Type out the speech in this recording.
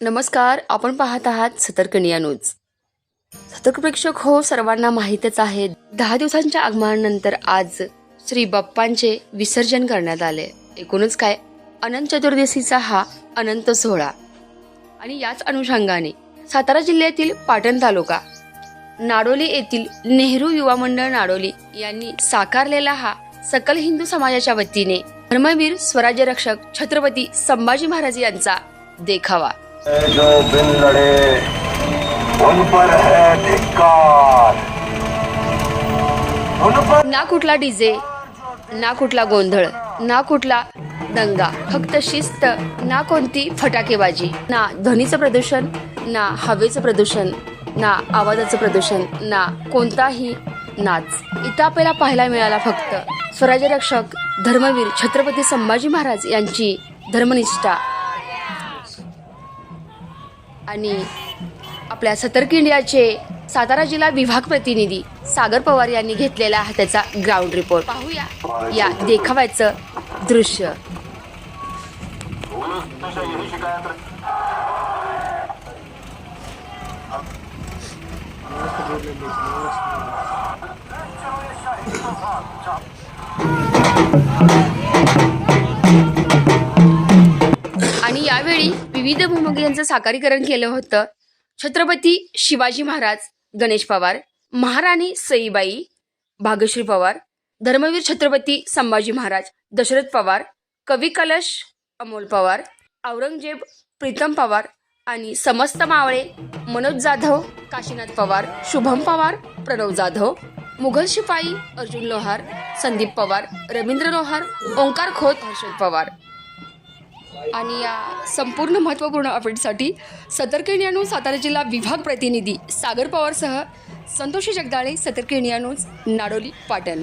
नमस्कार आपण पाहत आहात सतर्क न्यूज. सतर्क प्रेक्षक हो सर्वांना माहीतच आहे दहा दिवसांच्या आगमनानंतर आज श्री बाप्पांचे विसर्जन करण्यात आले. एकूणच काय? अनंत चतुर्दशीचा हा अनंत सोहळा. आणि याच अनुषंगाने सातारा जिल्ह्यातील पाटण तालुका नाडोली येथील नेहरू युवा मंडळ नाडोली यांनी साकारलेला हा सकल हिंदू समाजाच्या वतीने धर्मवीर स्वराज्य रक्षक छत्रपती संभाजी महाराज यांचा देखावा. जो बिन लड़े उन पर है धिक्कार। ना कुठला डीजे ना कुठला गोंधळ ना कुठला दंगा फक्त शिस्त ना कोणती फटाकेबाजी ना ध्वनीचं प्रदूषण ना हवेचं प्रदूषण ना आवाजाचं प्रदूषण ना कोणताही नाच. इथं आपल्याला पाहायला मिळाला फक्त स्वराज्य रक्षक धर्मवीर छत्रपती संभाजी महाराज यांची धर्मनिष्ठा. आणि आपल्या सतर्क इंडियाचे सातारा जिल्हा विभाग प्रतिनिधी सागर पवार यांनी घेतलेला हा त्याचा ग्राउंड रिपोर्ट पाहूया या देखाव्याचं दृश्य. विविध भूमिके यांचं साकारीकरण केलं होतं. छत्रपती शिवाजी महाराज गणेश पवार महाराणी सईबाई भाग्यश्री पवार धर्मवीर छत्रपती संभाजी महाराज दशरथ पवार कवी कलश अमोल पवार औरंगजेब प्रीतम पवार आणि समस्त मावळे मनोज जाधव काशीनाथ पवार शुभम पवार प्रणव जाधव मुघल शिपाई अर्जुन लोहार संदीप पवार रवींद्र लोहार ओंकार खोत हर्षद पवार. आणि या संपूर्ण महत्त्वपूर्ण अपडेटसाठी सतर्क न्यूज सातारा जिल्हा विभाग प्रतिनिधी सागर पवारसह संतोषी जगदाळे सतर्क न्यूज नाडोली पाटण.